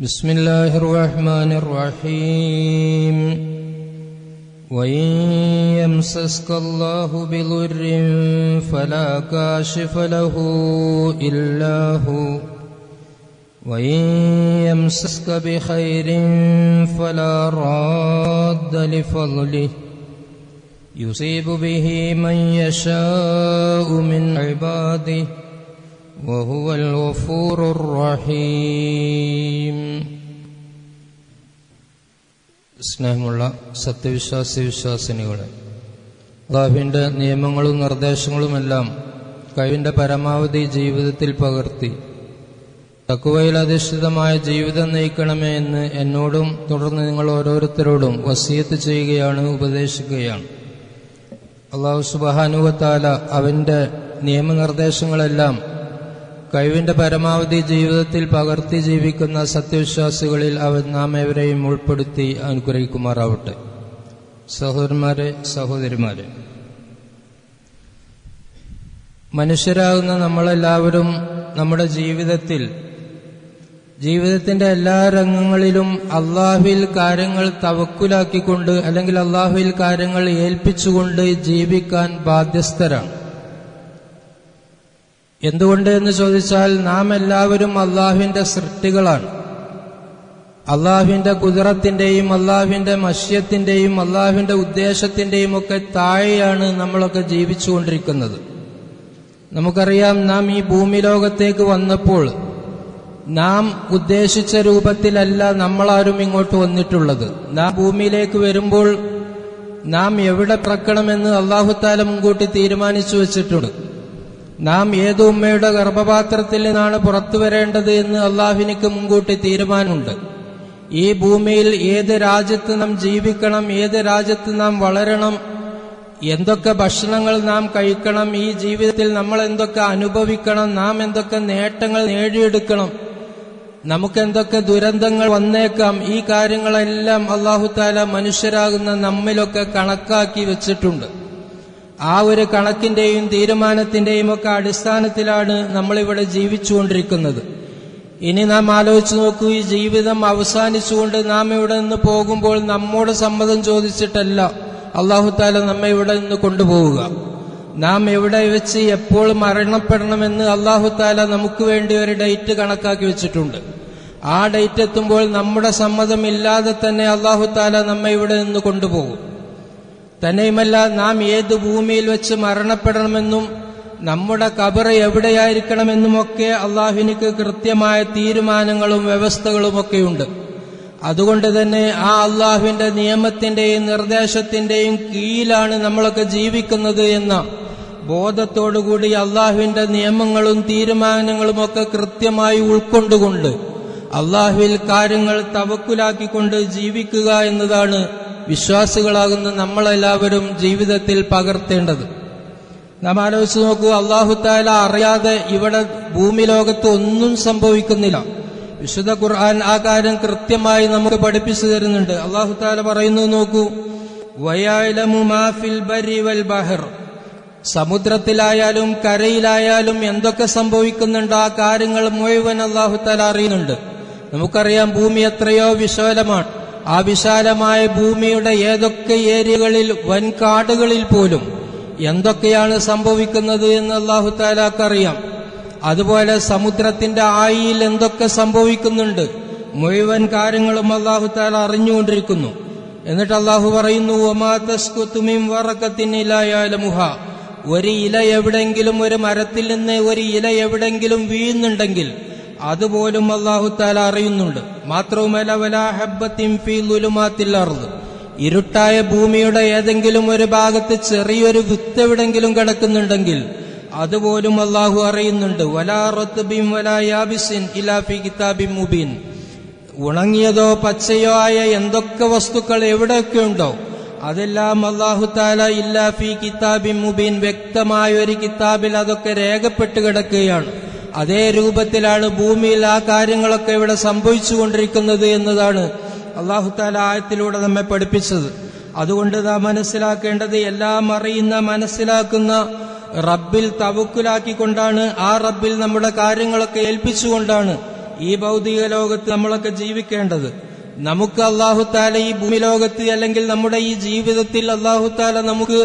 بسم الله الرحمن الرحيم وإن يمسسك الله بضر فلا كاشف له إلا هو وإن يمسسك بخير فلا راد لفضله يصيب به من يشاء من عباده وهو الغفور الرحيم സ്നേഹമുള്ള സത്യവിശ്വാസി വിശ്വാസിനികളെ അള്ളാഹുവിൻ്റെ നിയമങ്ങളും നിർദ്ദേശങ്ങളുമെല്ലാം കഴിവിൻ്റെ പരമാവധി ജീവിതത്തിൽ പകർത്തി തക്കുവയിൽ അധിഷ്ഠിതമായ ജീവിതം നയിക്കണമേ എന്ന് എന്നോടും തുടർന്ന് നിങ്ങൾ ഓരോരുത്തരോടും വസീയത്ത് ചെയ്യുകയാണ് ഉപദേശിക്കുകയാണ് അള്ളാഹു സുബാനുവത്താല അവൻ്റെ നിയമനിർദ്ദേശങ്ങളെല്ലാം കഴിവിന്റെ പരമാവധി ജീവിതത്തിൽ പകർത്തി ജീവിക്കുന്ന സത്യവിശ്വാസികളിൽ അവൻ നാം ഏവരെയും ഉൾപ്പെടുത്തി അനുഗ്രഹിക്കുമാറാവട്ടെ. സഹോദരന്മാരെ സഹോദരിമാരെ. മനുഷ്യരാകുന്ന നമ്മളെല്ലാവരും നമ്മുടെ ജീവിതത്തിൽ ജീവിതത്തിന്റെ എല്ലാ രംഗങ്ങളിലും അള്ളാഹുവിൽ കാര്യങ്ങൾ തവക്കുലാക്കിക്കൊണ്ട് അല്ലെങ്കിൽ അള്ളാഹുവിൽ കാര്യങ്ങൾ ഏൽപ്പിച്ചുകൊണ്ട് ജീവിക്കാൻ ബാധ്യസ്ഥരാണ്. എന്തുകൊണ്ട് എന്ന് ചോദിച്ചാൽ നാം എല്ലാവരും അള്ളാഹുവിന്റെ സൃഷ്ടികളാണ്. അള്ളാഹുവിന്റെ കുതിരത്തിന്റെയും അള്ളാഹുവിന്റെ മഷ്യത്തിന്റെയും അള്ളാഹുവിന്റെ ഉദ്ദേശത്തിന്റെയും ഒക്കെ താഴെയാണ് നമ്മളൊക്കെ ജീവിച്ചുകൊണ്ടിരിക്കുന്നത്. നമുക്കറിയാം നാം ഈ ഭൂമി ലോകത്തേക്ക് വന്നപ്പോൾ നാം ഉദ്ദേശിച്ച രൂപത്തിലല്ല നമ്മളാരും ഇങ്ങോട്ട് വന്നിട്ടുള്ളത്. നാം ഭൂമിയിലേക്ക് വരുമ്പോൾ നാം എവിടെ പിറക്കണമെന്ന് അള്ളാഹുത്താല മുൻകൂട്ടി തീരുമാനിച്ചു വെച്ചിട്ടുണ്ട്. നാം ഏത് ഉമ്മയുടെ ഗർഭപാത്രത്തിൽ നിന്നാണ് പുറത്തു വരേണ്ടത് എന്ന് അള്ളാഹുവിനിക്ക് മുൻകൂട്ടി തീരുമാനമുണ്ട്. ഈ ഭൂമിയിൽ ഏത് രാജ്യത്ത് നാം ജീവിക്കണം ഏത് രാജ്യത്ത് നാം വളരണം എന്തൊക്കെ ഭക്ഷണങ്ങൾ നാം കഴിക്കണം ഈ ജീവിതത്തിൽ നമ്മൾ എന്തൊക്കെ അനുഭവിക്കണം നാം എന്തൊക്കെ നേട്ടങ്ങൾ നേടിയെടുക്കണം നമുക്കെന്തൊക്കെ ദുരന്തങ്ങൾ വന്നേക്കാം ഈ കാര്യങ്ങളെല്ലാം അള്ളാഹുത്താല മനുഷ്യരാകുന്ന നമ്മിലൊക്കെ കണക്കാക്കി വെച്ചിട്ടുണ്ട്. ആ ഒരു കണക്കിന്റെയും തീരുമാനത്തിന്റെയും ഒക്കെ അടിസ്ഥാനത്തിലാണ് നമ്മളിവിടെ ജീവിച്ചുകൊണ്ടിരിക്കുന്നത്. ഇനി നാം ആലോചിച്ചു നോക്കൂ ഈ ജീവിതം അവസാനിച്ചുകൊണ്ട് നാം ഇവിടെ നിന്ന് പോകുമ്പോൾ നമ്മോട് സമ്മതം ചോദിച്ചിട്ടല്ല അള്ളാഹുത്താല നമ്മെ ഇവിടെ നിന്ന് കൊണ്ടുപോവുക. നാം എവിടെ വെച്ച് എപ്പോൾ മരണപ്പെടണമെന്ന് അള്ളാഹുത്താല നമുക്ക് വേണ്ടി ഒരു ഡേറ്റ് കണക്കാക്കി വെച്ചിട്ടുണ്ട്. ആ ഡേറ്റ് എത്തുമ്പോൾ നമ്മുടെ സമ്മതമില്ലാതെ തന്നെ അള്ളാഹുത്താല നമ്മെ ഇവിടെ നിന്ന് കൊണ്ടുപോകും. തന്നെയുമല്ല നാം ഏത് ഭൂമിയിൽ വെച്ച് മരണപ്പെടണമെന്നും നമ്മുടെ കബറ് എവിടെയായിരിക്കണമെന്നുമൊക്കെ അള്ളാഹുവിനിക്ക് കൃത്യമായ തീരുമാനങ്ങളും വ്യവസ്ഥകളുമൊക്കെയുണ്ട്. അതുകൊണ്ട് തന്നെ ആ അള്ളാഹുവിന്റെ നിയമത്തിന്റെയും നിർദ്ദേശത്തിന്റെയും കീഴിലാണ് നമ്മളൊക്കെ ജീവിക്കുന്നത് എന്ന ബോധത്തോടുകൂടി അള്ളാഹുവിന്റെ നിയമങ്ങളും തീരുമാനങ്ങളും ഒക്കെ കൃത്യമായി ഉൾക്കൊണ്ടുകൊണ്ട് അള്ളാഹുവിൽ കാര്യങ്ങൾ തവക്കുലാക്കിക്കൊണ്ട് ജീവിക്കുക എന്നതാണ് വിശ്വാസികളാകുന്ന നമ്മളെല്ലാവരും ജീവിതത്തിൽ പകർത്തേണ്ടത്. നാം ആലോചിച്ച് നോക്കൂ അള്ളാഹു താല അറിയാതെ ഇവിടെ ഭൂമി ലോകത്ത് ഒന്നും സംഭവിക്കുന്നില്ല. വിശുദ്ധ ഖുർആൻ ആ കാര്യം കൃത്യമായി നമുക്ക് പഠിപ്പിച്ചു തരുന്നുണ്ട്. അള്ളാഹു താല പറയുന്നു നോക്കൂ ബഹർ. സമുദ്രത്തിലായാലും കരയിലായാലും എന്തൊക്കെ സംഭവിക്കുന്നുണ്ട് ആ കാര്യങ്ങൾ മുഴുവൻ അള്ളാഹു താല അറിയുന്നുണ്ട്. നമുക്കറിയാം ഭൂമി എത്രയോ വിശാലമാണ്. ആ വിശാലമായ ഭൂമിയുടെ ഏതൊക്കെ ഏരിയകളിൽ വൻകാടുകളിൽ പോലും എന്തൊക്കെയാണ് സംഭവിക്കുന്നത് എന്ന് അള്ളാഹു താലാക്കറിയാം. അതുപോലെ സമുദ്രത്തിന്റെ ആയിൽ എന്തൊക്കെ സംഭവിക്കുന്നുണ്ട് മുഴുവൻ കാര്യങ്ങളും അള്ളാഹു താല അറിഞ്ഞുകൊണ്ടിരിക്കുന്നു. എന്നിട്ട് അള്ളാഹു പറയുന്നു ഒമാ തസ്കുത്തുമിം വറക്കത്തിനിലായാലമുഹ ഒരു ഇല എവിടെങ്കിലും ഒരു മരത്തിൽ നിന്ന് ഒരു ഇല എവിടെങ്കിലും വീഴുന്നുണ്ടെങ്കിൽ അതുപോലും അള്ളാഹു താല അറിയുന്നുണ്ട്. മാത്രവുമല്ല ഇരുട്ടായ ഭൂമിയുടെ ഏതെങ്കിലും ഒരു ഭാഗത്ത് ചെറിയൊരു വിത്ത് എവിടെങ്കിലും കിടക്കുന്നുണ്ടെങ്കിൽ അതുപോലും അള്ളാഹു അറിയുന്നുണ്ട്. വലാ വലാ ഉണങ്ങിയതോ പച്ചയോ ആയ എന്തൊക്കെ വസ്തുക്കൾ എവിടെയൊക്കെ ഉണ്ടോ അതെല്ലാം അള്ളാഹു താല ഇല്ലാ ഫി കിതാബിൻ മുബീൻ വ്യക്തമായ ഒരു കിതാബിൽ അതൊക്കെ രേഖപ്പെട്ട് കിടക്കുകയാണ്. അതേ രൂപത്തിലാണ് ഭൂമിയിൽ ആ കാര്യങ്ങളൊക്കെ ഇവിടെ സംഭവിച്ചുകൊണ്ടിരിക്കുന്നത് എന്നതാണ് അള്ളാഹു താല ആയത്തിലൂടെ നമ്മെ പഠിപ്പിച്ചത്. അതുകൊണ്ട് നാം മനസ്സിലാക്കേണ്ടത് എല്ലാം അറിയുന്ന മനസ്സിലാക്കുന്ന റബ്ബിൽ തവക്കുലാക്കിക്കൊണ്ടാണ് ആ റബ്ബിൽ നമ്മുടെ കാര്യങ്ങളൊക്കെ ഏൽപ്പിച്ചുകൊണ്ടാണ് ഈ ഭൗതിക ലോകത്ത് നമ്മളൊക്കെ ജീവിക്കേണ്ടത്. നമുക്ക് അള്ളാഹു താല ഈ ഭൂമി ലോകത്ത് അല്ലെങ്കിൽ നമ്മുടെ ഈ ജീവിതത്തിൽ അള്ളാഹു താല നമുക്ക്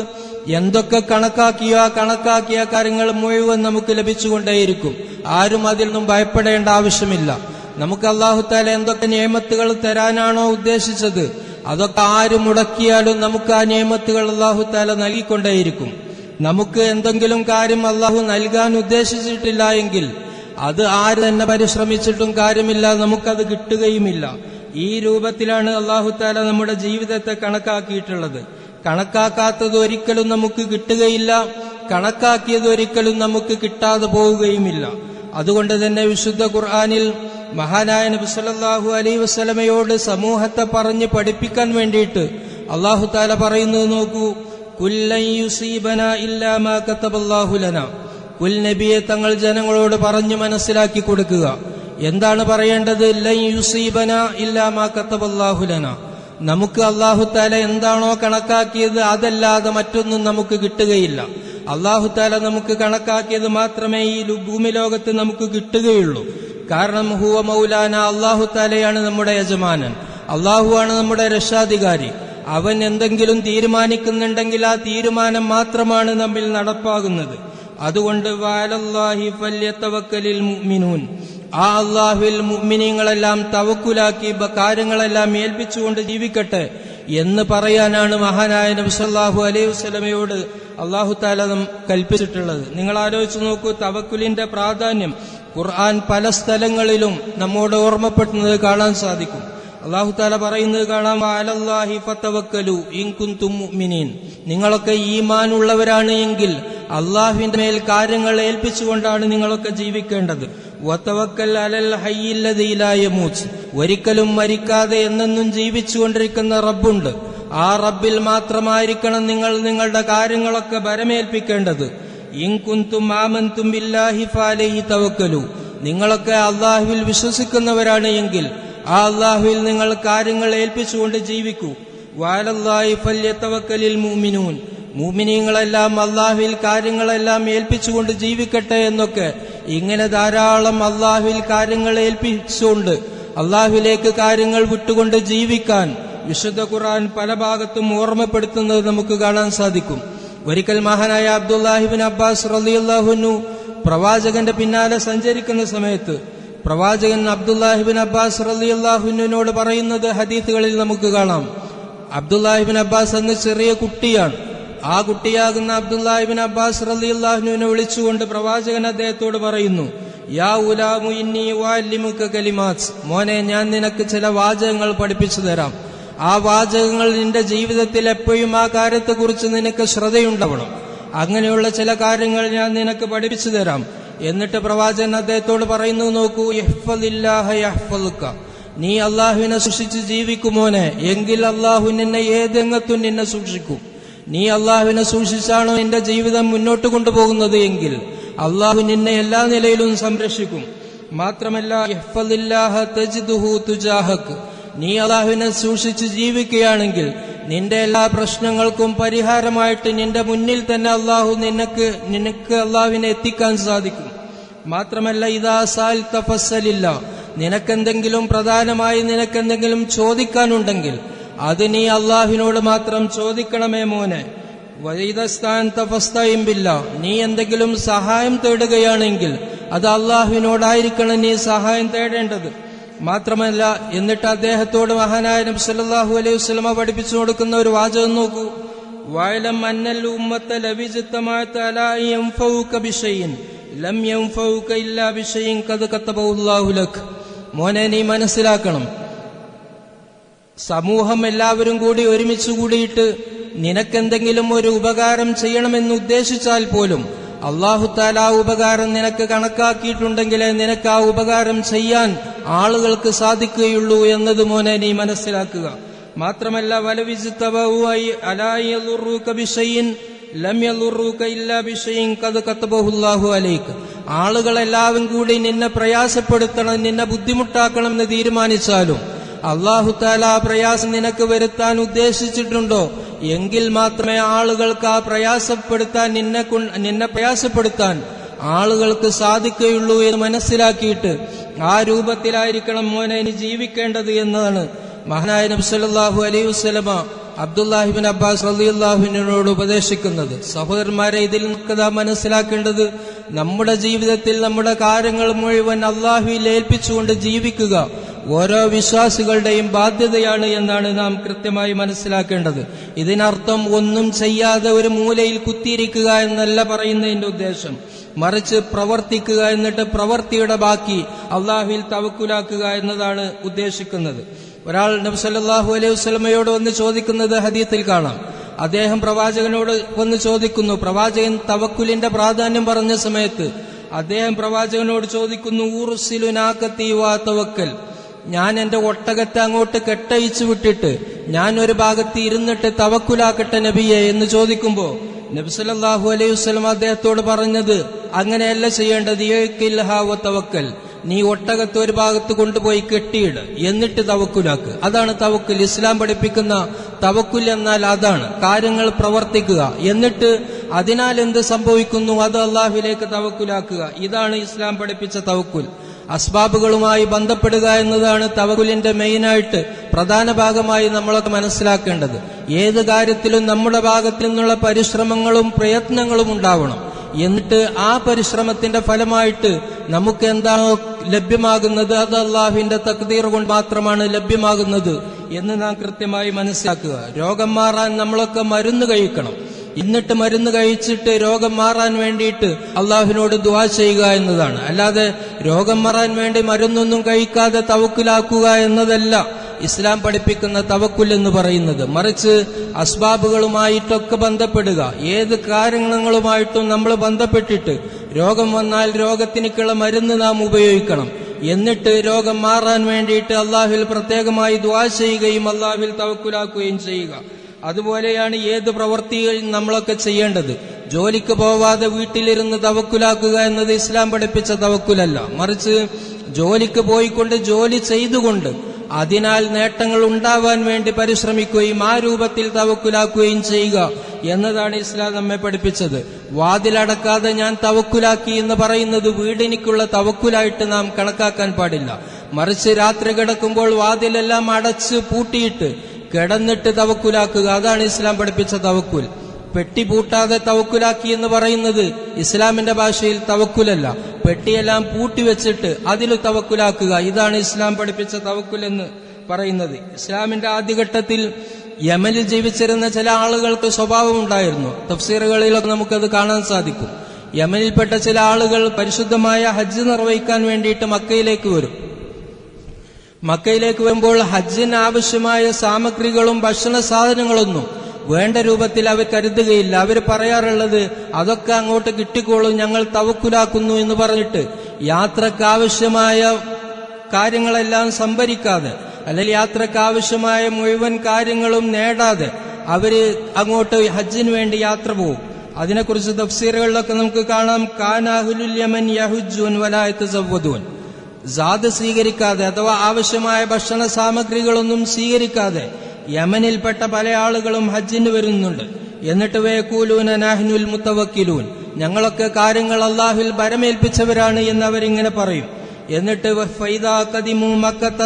എന്തൊക്കെ കണക്കാക്കിയോ ആ കണക്കാക്കിയ കാര്യങ്ങൾ മുഴുവൻ നമുക്ക് ലഭിച്ചുകൊണ്ടേയിരിക്കും. ആരും അതിൽ നിന്നും ഭയപ്പെടേണ്ട ആവശ്യമില്ല. നമുക്ക് അള്ളാഹുത്താല എന്തൊക്കെ നിയമത്തുകൾ തരാനാണോ ഉദ്ദേശിച്ചത്? അതൊക്കെ ആര് മുടക്കിയാലും നമുക്ക് ആ നിയമത്തുകൾ അള്ളാഹുത്താല നൽകിക്കൊണ്ടേയിരിക്കും. നമുക്ക് എന്തെങ്കിലും കാര്യം അള്ളാഹു നൽകാൻ ഉദ്ദേശിച്ചിട്ടില്ല എങ്കിൽ അത് ആര് തന്നെ പരിശ്രമിച്ചിട്ടും കാര്യമില്ല നമുക്കത് കിട്ടുകയുമില്ല. ഈ രൂപത്തിലാണ് അള്ളാഹുത്താല നമ്മുടെ ജീവിതത്തെ കണക്കാക്കിയിട്ടുള്ളത്. കണക്കാക്കാത്തത് ഒരിക്കലും നമുക്ക് കിട്ടുകയില്ല. കണക്കാക്കിയത് ഒരിക്കലും നമുക്ക് കിട്ടാതെ പോവുകയുമില്ല. അതുകൊണ്ട് തന്നെ വിശുദ്ധ ഖുർആാനിൽ മഹാനായ നബി സല്ലല്ലാഹു അലൈഹി വസല്ലമയോട് സമൂഹത്തെ പറഞ്ഞ് പഠിപ്പിക്കാൻ വേണ്ടിയിട്ട് അള്ളാഹു താല പറയുന്നത് നോക്കൂ കുല്ലൻ യുസീബന ഇല്ലാ മാ കതബല്ലാഹു ലനാ. കുൽ നബിയെ തങ്ങൾ ജനങ്ങളോട് പറഞ്ഞു മനസ്സിലാക്കി കൊടുക്കുക. എന്താണ് പറയേണ്ടത്? ലൻ യുസീബന ഇല്ലാ മാ കതബല്ലാഹു ലനാ. നമുക്ക് അള്ളാഹു താല എന്താണോ കണക്കാക്കിയത് അതല്ലാതെ മറ്റൊന്നും നമുക്ക് കിട്ടുകയില്ല. അള്ളാഹു താല നമുക്ക് കണക്കാക്കിയത് മാത്രമേ ഈ ഭൂമിലോകത്ത് ഭൂമി ലോകത്ത് നമുക്ക് കിട്ടുകയുള്ളൂ. കാരണം ഹുവ മൗലാന അള്ളാഹു താലയാണ് നമ്മുടെ യജമാനൻ. അള്ളാഹുവാണ് നമ്മുടെ രക്ഷാധികാരി. അവൻ എന്തെങ്കിലും തീരുമാനിക്കുന്നുണ്ടെങ്കിൽ ആ തീരുമാനം മാത്രമാണ് നമ്മിൽ നടപ്പാകുന്നത്. അതുകൊണ്ട് വാലല്ലാഹി ഫല്യത്തവക്കലിൽ മുഅ്മിനൂൻ. ആ അള്ളാഹുവിൽ മുഅ്മിനീങ്ങളെല്ലാം തവക്കുലാക്കി കാര്യങ്ങളെല്ലാം ഏൽപ്പിച്ചുകൊണ്ട് ജീവിക്കട്ടെ എന്ന് പറയാനാണ് മഹാനായ നബിസല്ലാഹു അലൈഹി വസ്ലമയോട് അള്ളാഹു താല കൽപ്പിച്ചിട്ടുള്ളത്. നിങ്ങൾ ആലോചിച്ച് നോക്കൂ തവക്കുലിന്റെ പ്രാധാന്യം ഖുർആൻ പല സ്ഥലങ്ങളിലും നമ്മോട് ഓർമ്മപ്പെടുന്നത് കാണാൻ സാധിക്കും. അള്ളാഹു താല പറയുന്നത് കാണാം നിങ്ങളൊക്കെ ഈമാൻ ഉള്ളവരാണ് എങ്കിൽ അള്ളാഹുവിന്റെ മേൽ കാര്യങ്ങൾ ഏൽപ്പിച്ചുകൊണ്ടാണ് നിങ്ങളൊക്കെ ജീവിക്കേണ്ടത്. വത്തവക്കൽ അലൽ ഹയ്യില്ലതയിലായ മൂച്ച് ഒരിക്കലും മരിക്കാതെ എന്നെന്നും ജീവിച്ചുകൊണ്ടിരിക്കുന്ന റബ്ബുണ്ട്. ആ റബ്ബിൽ മാത്രമായിരിക്കണം നിങ്ങൾ നിങ്ങളുടെ കാര്യങ്ങളൊക്കെ ഭരമേൽപ്പിക്കേണ്ടത് ഇൻകുന്തും ആമന്തും ബില്ലാഹി ഫാലഹി തവക്കലു. നിങ്ങളൊക്കെ അള്ളാഹുവിൽ വിശ്വസിക്കുന്നവരാണ് എങ്കിൽ ആ അള്ളാഹുവിൽ നിങ്ങൾ കാര്യങ്ങൾ ഏൽപ്പിച്ചുകൊണ്ട് ജീവിക്കൂ. വാലല്ലാഹി ഫല്യത്തവക്കലിൽ മൂമിനൂൻ മൂമിനീങ്ങളെല്ലാം അള്ളാഹുവിൽ കാര്യങ്ങളെല്ലാം ഏൽപ്പിച്ചുകൊണ്ട് ജീവിക്കട്ടെ എന്നൊക്കെ ഇങ്ങനെ ധാരാളം അള്ളാഹുവിൽ കാര്യങ്ങൾ ഏൽപ്പിച്ചുകൊണ്ട് അള്ളാഹുവിലേക്ക് കാര്യങ്ങൾ വിട്ടുകൊണ്ട് ജീവിക്കാൻ വിശുദ്ധ ഖുർആൻ പല ഭാഗത്തും ഓർമ്മപ്പെടുത്തുന്നത് നമുക്ക് കാണാൻ സാധിക്കും. ഒരിക്കൽ മഹാനായ അബ്ദുല്ലാഹിബിൻ അബ്ബാസ് റലിയുല്ലാഹുനു പ്രവാചകന്റെ പിന്നാലെ സഞ്ചരിക്കുന്ന സമയത്ത് പ്രവാചകൻ അബ്ദുല്ലാഹിബിൻ അബ്ബാസ് റലിയുല്ലാഹുനുവിനോട് പറയുന്നത് ഹദീസുകളിൽ നമുക്ക് കാണാം. അബ്ദുല്ലാഹിബിൻ അബ്ബാസ് എന്ന ചെറിയ കുട്ടിയാണ്. ആ കുട്ടിയാകുന്ന അബ്ദുല്ലാഹിബിൻ അബ്ബാസ് റലിയുല്ലാഹുനുവിനെ വിളിച്ചുകൊണ്ട് പ്രവാചകൻ അദ്ദേഹത്തോട് പറയുന്നു യാ ഉലാമു ഇന്നി മോനെ ഞാൻ നിനക്ക് ചില വാചകങ്ങൾ പഠിപ്പിച്ചു തരാം. ആ വാചകങ്ങൾ നിന്റെ ജീവിതത്തിൽ എപ്പോഴും ആ കാര്യത്തെക്കുറിച്ച് നിനക്ക് ശ്രദ്ധയുണ്ടാവണം. അങ്ങനെയുള്ള ചില കാര്യങ്ങൾ ഞാൻ നിനക്ക് പഠിപ്പിച്ചു തരാം. എന്നിട്ട് പ്രവാചകൻ അദ്ദേഹത്തോട് പറയുന്നു നോക്കൂ നീ അള്ളാഹുവിനെ സൂക്ഷിച്ച് ജീവിക്കുമോനെ എങ്കിൽ അള്ളാഹു നിന്നെ ഏതെങ്ങത്തും നിന്നെ സൂക്ഷിക്കും. നീ അള്ളാഹുവിനെ സൂക്ഷിച്ചാണോ നിന്റെ ജീവിതം മുന്നോട്ട് കൊണ്ടുപോകുന്നത് എങ്കിൽ അള്ളാഹു നിന്നെ എല്ലാ നിലയിലും സംരക്ഷിക്കും. മാത്രമല്ല യഹ്ഫദില്ലാഹ തജിദുഹു തുജാഹക്ക് നീ അള്ളാഹുവിനെ സൂക്ഷിച്ച് ജീവിക്കുകയാണെങ്കിൽ നിന്റെ എല്ലാ പ്രശ്നങ്ങൾക്കും പരിഹാരമായിട്ട് നിന്റെ മുന്നിൽ തന്നെ അള്ളാഹു നിനക്ക് നിനക്ക് അള്ളാഹുവിനെ എത്തിക്കാൻ സാധിക്കും. മാത്രമല്ല ഇതാ സാൽ തഫസലില്ല നിനക്കെന്തെങ്കിലും പ്രധാനമായി നിനക്കെന്തെങ്കിലും ചോദിക്കാനുണ്ടെങ്കിൽ അത് നീ അള്ളാഹുവിനോട് മാത്രം ചോദിക്കണമേ മോനെ. വൈദസ്ഥാൻ തഫസ്തയിമ്പില്ല നീ എന്തെങ്കിലും സഹായം തേടുകയാണെങ്കിൽ അത് അള്ളാഹുവിനോടായിരിക്കണം നീ സഹായം തേടേണ്ടത്. മാത്രമല്ല എന്നിട്ട് അദ്ദേഹത്തോട് മഹാനായ നബി സല്ലല്ലാഹു അലൈഹി വസല്ലമ പഠിപ്പിച്ചു കൊടുക്കുന്ന ഒരു വാചകം നോക്കൂ. വായലം അന്നൽ ഉമ്മത്ത യൻഫൗക ബിശൈഇൻ ലം യൻഫൗക ഇല്ലാ ബിശൈഇൻ ഖദ് കതബഹുല്ലാഹു ലക് മോനെ നീ മനസ്സിലാക്കണം. സമൂഹം എല്ലാവരും കൂടി ഒരുമിച്ച് കൂടിയിട്ട് നിനക്കെന്തെങ്കിലും ഒരു ഉപകാരം ചെയ്യണമെന്ന് ഉദ്ദേശിച്ചാൽ പോലും അള്ളാഹു താല ആ ഉപകാരം നിനക്ക് കണക്കാക്കിയിട്ടുണ്ടെങ്കിലേ നിനക്ക് ആ ഉപകാരം ചെയ്യാൻ ആളുകൾക്ക് സാധിക്കുകയുള്ളൂ എന്നത് മോനെ നീ മനസ്സിലാക്കുക. മാത്രമല്ല അലൈക്ക് ആളുകളെല്ലാവരും കൂടി നിന്നെ പ്രയാസപ്പെടുത്തണം നിന്നെ ബുദ്ധിമുട്ടാക്കണം എന്ന് തീരുമാനിച്ചാലും അള്ളാഹു താല ആ പ്രയാസം നിനക്ക് വരുത്താൻ ഉദ്ദേശിച്ചിട്ടുണ്ടോ? എങ്കിൽ മാത്രമേ ആളുകൾക്ക് ആ പ്രയാസപ്പെടുത്താൻ നിന്നെ നിന്നെ പ്രയാസപ്പെടുത്താൻ ആളുകൾക്ക് സാധിക്കുകയുള്ളൂ എന്ന് മനസ്സിലാക്കിയിട്ട് ആ രൂപത്തിലായിരിക്കണം മോനെ ഇനി ജീവിക്കേണ്ടത് എന്നതാണ് മഹനായ നബി സല്ലല്ലാഹു അലൈഹി വസല്ലമ അബ്ദുല്ലാഹിബിൻ അബ്ബാസ് അലിയുല്ലാഹുവിനോട് ഉപദേശിക്കുന്നത്. സഹോദരന്മാരെ ഇതിൽ നിൽക്കതാ മനസ്സിലാക്കേണ്ടത് നമ്മുടെ ജീവിതത്തിൽ നമ്മുടെ കാര്യങ്ങൾ മുഴുവൻ അള്ളാഹുവിൽ ഏൽപ്പിച്ചുകൊണ്ട് ജീവിക്കുക. ഓരോ വിശ്വാസികളുടെയും ബാധ്യതയാണ് എന്നാണ് നാം കൃത്യമായി മനസ്സിലാക്കേണ്ടത്. ഇതിനർത്ഥം ഒന്നും ചെയ്യാതെ ഒരു മൂലയിൽ കുത്തിയിരിക്കുക എന്നല്ല പറയുന്നതിന്റെ ഉദ്ദേശം. മറിച്ച് പ്രവർത്തിക്കുക എന്നിട്ട് പ്രവർത്തിയുടെ ബാക്കി അള്ളാഹുവിൽ തവക്കുലാക്കുക എന്നതാണ് ഉദ്ദേശിക്കുന്നത്. ഒരാൾ നബി സല്ലല്ലാഹു അലൈഹി വസ്ലമയോട് വന്ന് ചോദിക്കുന്നത് ഹദീത്തിൽ കാണാം. അദ്ദേഹം പ്രവാചകനോട് വന്ന് ചോദിക്കുന്നു പ്രവാചകൻ തവക്കുലിന്റെ പ്രാധാന്യം പറഞ്ഞ സമയത്ത്? അദ്ദേഹം പ്രവാചകനോട് ചോദിക്കുന്നു ഊർസിലുനാക്കത്തി വാ തവക്കൽ. ഞാൻ എന്റെ ഒട്ടകത്തെ അങ്ങോട്ട് കെട്ടയിച്ചു വിട്ടിട്ട് ഞാൻ ഒരു ഭാഗത്ത് ഇരുന്നിട്ട് തവക്കുലാക്കട്ടെ നബിയെ എന്ന് ചോദിക്കുമ്പോ നബിസലല്ലാഹു അലൈഹി വസ്ലം അദ്ദേഹത്തോട് പറഞ്ഞത് അങ്ങനെയല്ല ചെയ്യേണ്ടത് തവക്കൽ. നീ ഒട്ടകത്തെ ഒരു ഭാഗത്ത് കൊണ്ടുപോയി കെട്ടിയിട്. എന്നിട്ട് തവക്കുലാക്ക്. അതാണ് തവക്കുൽ. ഇസ്ലാം പഠിപ്പിക്കുന്ന തവക്കുൽ എന്നാൽ അതാണ്. കാര്യങ്ങൾ പ്രവർത്തിക്കുക. എന്നിട്ട് അതിനാൽ എന്ത് സംഭവിക്കുന്നു? അത് അള്ളാഹുലേക്ക് തവക്കുലാക്കുക. ഇതാണ് ഇസ്ലാം പഠിപ്പിച്ച തവക്കുൽ. അസ്ബാബുകളുമായി ബന്ധപ്പെടുക എന്നതാണ് തവകുലിന്റെ മെയിനായിട്ട് പ്രധാന ഭാഗമായി നമ്മളൊക്കെ മനസ്സിലാക്കേണ്ടത്. ഏത് കാര്യത്തിലും നമ്മുടെ ഭാഗത്തു നിന്നുള്ള പരിശ്രമങ്ങളും പ്രയത്നങ്ങളും ഉണ്ടാവണം. എന്നിട്ട് ആ പരിശ്രമത്തിന്റെ ഫലമായിട്ട് നമുക്ക് എന്താണോ ലഭ്യമാകുന്നത് അത് അള്ളാഹുവിന്റെ തക്തീർ കൊണ്ട് മാത്രമാണ് ലഭ്യമാകുന്നത് എന്ന് നാം കൃത്യമായി മനസ്സിലാക്കുക. രോഗം മാറാൻ നമ്മളൊക്കെ മരുന്ന് കഴിക്കണം. എന്നിട്ട് മരുന്ന് കഴിച്ചിട്ട് രോഗം മാറാൻ വേണ്ടിയിട്ട് അള്ളാഹുവിനോട് ദുവാ ചെയ്യുക എന്നതാണ്. അല്ലാതെ രോഗം മാറാൻ വേണ്ടി മരുന്നൊന്നും കഴിക്കാതെ തവക്കിലാക്കുക എന്നതല്ല ഇസ്ലാം പഠിപ്പിക്കുന്ന തവക്കുൽ എന്ന് പറയുന്നത്. മറിച്ച് അസ്ബാബുകളുമായിട്ടൊക്കെ ബന്ധപ്പെടുക. ഏത് കാരണങ്ങളുമായിട്ടും നമ്മൾ ബന്ധപ്പെട്ടിട്ട് രോഗം വന്നാൽ രോഗത്തിനൊക്കെയുള്ള മരുന്ന് നാം ഉപയോഗിക്കണം. എന്നിട്ട് രോഗം മാറാൻ വേണ്ടിയിട്ട് അള്ളാഹുവിൽ പ്രത്യേകമായി ദ്വാ ചെയ്യുകയും അള്ളാഹുവിൽ തവക്കുലാക്കുകയും ചെയ്യുക. അതുപോലെയാണ് ഏത് പ്രവൃത്തിയും നമ്മളൊക്കെ ചെയ്യേണ്ടത്? ജോലിക്ക് പോവാതെ വീട്ടിലിരുന്ന് തവക്കുലാക്കുക എന്നത് ഇസ്ലാം പഠിപ്പിച്ച തവക്കുലല്ല. മറിച്ച് ജോലിക്ക് പോയിക്കൊണ്ട് ജോലി ചെയ്തുകൊണ്ട് അതിനാൽ നേട്ടങ്ങൾ ഉണ്ടാവാൻ വേണ്ടി പരിശ്രമിക്കുകയും ആ രൂപത്തിൽ തവക്കുലാക്കുകയും ചെയ്യുക എന്നതാണ് ഇസ്ലാം നമ്മെ പഠിപ്പിച്ചത്. വാതിലടക്കാതെ ഞാൻ തവക്കുലാക്കി എന്ന് പറയുന്നത് വീടിനിക്കുള്ള തവക്കുലായിട്ട് നാം കണക്കാക്കാൻ പാടില്ല. മറിച്ച് രാത്രി കിടക്കുമ്പോൾ വാതിലെല്ലാം അടച്ച് പൂട്ടിയിട്ട് കിടന്നിട്ട് തവക്കുലാക്കുക. അതാണ് ഇസ്ലാം പഠിപ്പിച്ച തവക്കുൽ. പെട്ടി പൂട്ടാതെ തവക്കുലാക്കി എന്ന് പറയുന്നത് ഇസ്ലാമിന്റെ ഭാഷയിൽ തവക്കുലല്ല. പെട്ടിയെല്ലാം പൂട്ടിവെച്ചിട്ട് അതിൽ തവക്കുലാക്കുക. ഇതാണ് ഇസ്ലാം പഠിപ്പിച്ച തവക്കുൽ എന്ന് പറയുന്നത്. ഇസ്ലാമിന്റെ ആദ്യഘട്ടത്തിൽ യമനിൽ ജീവിച്ചിരുന്ന ചില ആളുകൾക്ക് സ്വഭാവം ഉണ്ടായിരുന്നു. തഫ്സീറുകളിലൊക്കെ നമുക്കത് കാണാൻ സാധിക്കും. യമനിൽപ്പെട്ട ചില ആളുകൾ പരിശുദ്ധമായ ഹജ്ജ് നിർവഹിക്കാൻ വേണ്ടിയിട്ട് മക്കയിലേക്ക് വരും. മക്കയിലേക്ക് വരുമ്പോൾ ഹജ്ജിന് ആവശ്യമായ സാമഗ്രികളും ഭക്ഷണ സാധനങ്ങളൊന്നും വേണ്ട രൂപത്തിൽ അവർ കരുതുകയില്ല. അവർ പറയാറുള്ളത് അതൊക്കെ അങ്ങോട്ട് കിട്ടിക്കോളും ഞങ്ങൾ തവക്കുലാക്കുന്നു എന്ന് പറഞ്ഞിട്ട് യാത്രയ്ക്ക് ആവശ്യമായ കാര്യങ്ങളെല്ലാം സംഭരിക്കാതെ അല്ലെങ്കിൽ യാത്രയ്ക്ക് ആവശ്യമായ മുഴുവൻ കാര്യങ്ങളും നേടാതെ അവർ അങ്ങോട്ട് ഹജ്ജിന് വേണ്ടി യാത്ര പോകും അതിനെക്കുറിച്ച് തഫ്സീറുകളിലൊക്കെ നമുക്ക് കാണാം കാനാഹുലുൽ യമൻ യഹുജൂൻ വലായത്ത് സവ്വദൂൻ ജാത് സ്വീകരിക്കാതെ അഥവാ ആവശ്യമായ ഭക്ഷണ സാമഗ്രികളൊന്നും സ്വീകരിക്കാതെ യമനിൽപ്പെട്ട പല ആളുകളും ഹജ്ജിന് വരുന്നുണ്ട്. എന്നിട്ട് വേക്കൂലൂന അനാഹിനുൽ മുത്തവക്കിലൂൻ. ഞങ്ങളൊക്കെ കാര്യങ്ങൾ അള്ളാഹുൽ ഭരമേൽപ്പിച്ചവരാണ് എന്ന് അവരിങ്ങനെ പറയും. എന്നിട്ട്